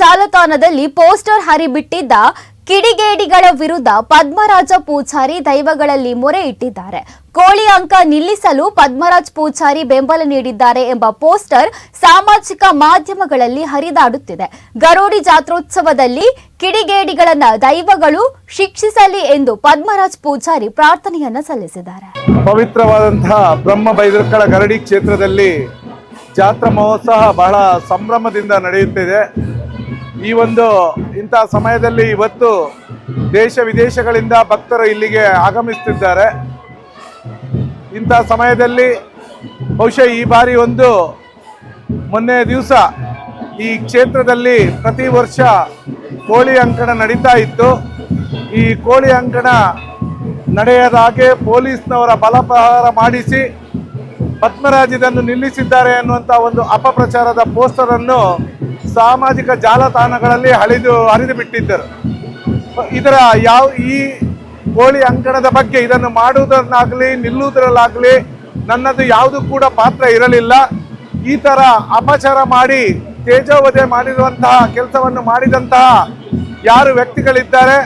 ಜಾಲತಾಣದಲ್ಲಿ ಪೋಸ್ಟರ್ ಹರಿಬಿಟ್ಟಿದ್ದ ಕಿಡಿಗೇಡಿಗಳ ವಿರುದ್ಧ ಪದ್ಮರಾಜ ಪೂಜಾರಿ ದೈವಗಳಲ್ಲಿ ಮೊರೆ ಇಟ್ಟಿದ್ದಾರೆ. ಕೋಳಿ ಅಂಕ ನಿಲ್ಲಿಸಲು ಪದ್ಮರಾಜ್ ಪೂಜಾರಿ ಬೆಂಬಲ ನೀಡಿದ್ದಾರೆ ಎಂಬ ಪೋಸ್ಟರ್ ಸಾಮಾಜಿಕ ಮಾಧ್ಯಮಗಳಲ್ಲಿ ಹರಿದಾಡುತ್ತಿದೆ. ಗರೋಡಿ ಜಾತ್ರೋತ್ಸವದಲ್ಲಿ ಕಿಡಿಗೇಡಿಗಳನ್ನ ದೈವಗಳು ಶಿಕ್ಷಿಸಲಿ ಎಂದು ಪದ್ಮರಾಜ್ ಪೂಜಾರಿ ಪ್ರಾರ್ಥನೆಯನ್ನ ಸಲ್ಲಿಸಿದ್ದಾರೆ. ಪವಿತ್ರವಾದಂತಹ ಬ್ರಹ್ಮ ಬೈದರ್ಕಳ ಗರಡಿ ಕ್ಷೇತ್ರದಲ್ಲಿ ಜಾತ್ರಾ ಮಹೋತ್ಸವ ಬಹಳ ಸಂಭ್ರಮದಿಂದ ನಡೆಯುತ್ತಿದೆ. ಈ ಒಂದು ಇಂಥ ಸಮಯದಲ್ಲಿ ಇವತ್ತು ದೇಶ ವಿದೇಶಗಳಿಂದ ಭಕ್ತರು ಇಲ್ಲಿಗೆ ಆಗಮಿಸುತ್ತಿದ್ದಾರೆ. ಇಂಥ ಸಮಯದಲ್ಲಿ ಬಹುಶಃ ಈ ಬಾರಿ ಒಂದು ಮೊನ್ನೆ ದಿವಸ ಈ ಕ್ಷೇತ್ರದಲ್ಲಿ ಪ್ರತಿ ವರ್ಷ ಕೋಳಿ ಅಂಕಣ ನಡೀತಾ ಇತ್ತು. ಈ ಕೋಳಿ ಅಂಕಣ ನಡೆಯದ ಹಾಗೆ ಪೊಲೀಸ್ನವರ ಬಲಪ್ರಹಾರ ಮಾಡಿಸಿ ಪದ್ಮರಾಜ್ ಇದನ್ನು ನಿಲ್ಲಿಸಿದ್ದಾರೆ ಅನ್ನುವಂಥ ಒಂದು ಅಪಪ್ರಚಾರದ ಪೋಸ್ಟರ್ ಅನ್ನು ಸಾಮಾಜಿಕ ಜಾಲತಾಣಗಳಲ್ಲಿ ಹಳಿದು ಹರಿದು ಬಿಟ್ಟಿದ್ದರು. ಇದರ ಯಾವ ಈ ಕೋಳಿ ಅಂಕಣದ ಬಗ್ಗೆ ಇದನ್ನು ಮಾಡುವುದನ್ನಾಗಲಿ, ನಿಲ್ಲುವುದರಲ್ಲಾಗಲಿ ನನ್ನದು ಯಾವುದು ಕೂಡ ಪಾತ್ರ ಇರಲಿಲ್ಲ. ಈ ಥರ ಅಪಚಾರ ಮಾಡಿ, ತೇಜೋವಧೆ ಮಾಡಿರುವಂತಹ ಕೆಲಸವನ್ನು ಮಾಡಿದಂತಹ ಯಾರು ವ್ಯಕ್ತಿಗಳಿದ್ದಾರೆ,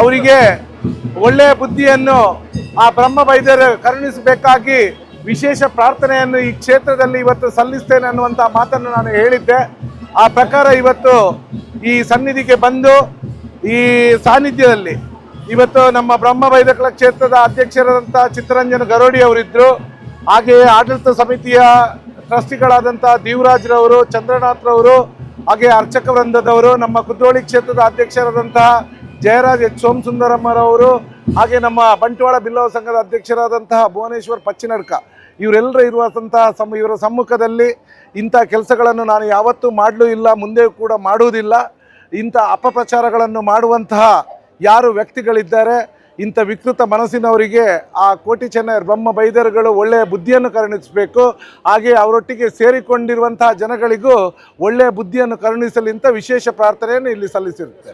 ಅವರಿಗೆ ಒಳ್ಳೆಯ ಬುದ್ಧಿಯನ್ನು ಆ ಬ್ರಹ್ಮ ವೈದ್ಯರು ಕರುಣಿಸಬೇಕಾಗಿ ವಿಶೇಷ ಪ್ರಾರ್ಥನೆಯನ್ನು ಈ ಕ್ಷೇತ್ರದಲ್ಲಿ ಇವತ್ತು ಸಲ್ಲಿಸ್ತೇನೆ ಅನ್ನುವಂಥ ಮಾತನ್ನು ನಾನು ಹೇಳಿದ್ದೆ. ಆ ಪ್ರಕಾರ ಇವತ್ತು ಈ ಸನ್ನಿಧಿಗೆ ಬಂದು ಈ ಸಾನ್ನಿಧ್ಯದಲ್ಲಿ ಇವತ್ತು ನಮ್ಮ ಬ್ರಹ್ಮ ವೈದ್ಯಕಲ ಕ್ಷೇತ್ರದ ಅಧ್ಯಕ್ಷರಾದಂಥ ಚಿತ್ತರಂಜನ್ ಗರೋಡಿ ಅವರಿದ್ದರು ಹಾಗೆಯೇ ಆಡಳಿತ ಸಮಿತಿಯ ಟ್ರಸ್ಟಿಗಳಾದಂಥ ದೇವರಾಜ್ರವರು, ಚಂದ್ರನಾಥ್ರವರು, ಹಾಗೆ ಅರ್ಚಕ ವೃಂದದವರು, ನಮ್ಮ ಕುದ್ರೋಳಿ ಕ್ಷೇತ್ರದ ಅಧ್ಯಕ್ಷರಾದಂತಹ ಜಯರಾಜ್ ಎಚ್. ಸೋಮಸುಂದರಮ್ಮರವರು ಹಾಗೆ ನಮ್ಮ ಬಂಟ್ವಾಳ ಬಿಲ್ಲವ ಸಂಘದ ಅಧ್ಯಕ್ಷರಾದಂತಹ ಭುವನೇಶ್ವರ್ ಪಚ್ಚಿನಡ್ಕ ಇವರೆಲ್ಲರೂ ಇರುವಂತಹ ಸಮ್, ಇವರ ಸಮ್ಮುಖದಲ್ಲಿ ಇಂಥ ಕೆಲಸಗಳನ್ನು ನಾನು ಯಾವತ್ತೂ ಮಾಡಲೂ ಇಲ್ಲ, ಮುಂದೆ ಕೂಡ ಮಾಡುವುದಿಲ್ಲ. ಇಂಥ ಅಪಪ್ರಚಾರಗಳನ್ನು ಮಾಡುವಂತಹ ಯಾರು ವ್ಯಕ್ತಿಗಳಿದ್ದಾರೆ, ಇಂಥ ವಿಕೃತ ಮನಸ್ಸಿನವರಿಗೆ ಆ ಕೋಟಿ ಚೆನ್ನೈ ಬ್ರಹ್ಮ ಬೈದರುಗಳು ಒಳ್ಳೆಯ ಬುದ್ಧಿಯನ್ನು ಕರುಣಿಸಬೇಕು, ಹಾಗೆ ಅವರೊಟ್ಟಿಗೆ ಸೇರಿಕೊಂಡಿರುವಂತಹ ಜನಗಳಿಗೂ ಒಳ್ಳೆಯ ಬುದ್ಧಿಯನ್ನು ಕರುಣಿಸಲಿ ಅಂತ ವಿಶೇಷ ಪ್ರಾರ್ಥನೆಯನ್ನು ಇಲ್ಲಿ ಸಲ್ಲಿಸಿರುತ್ತೆ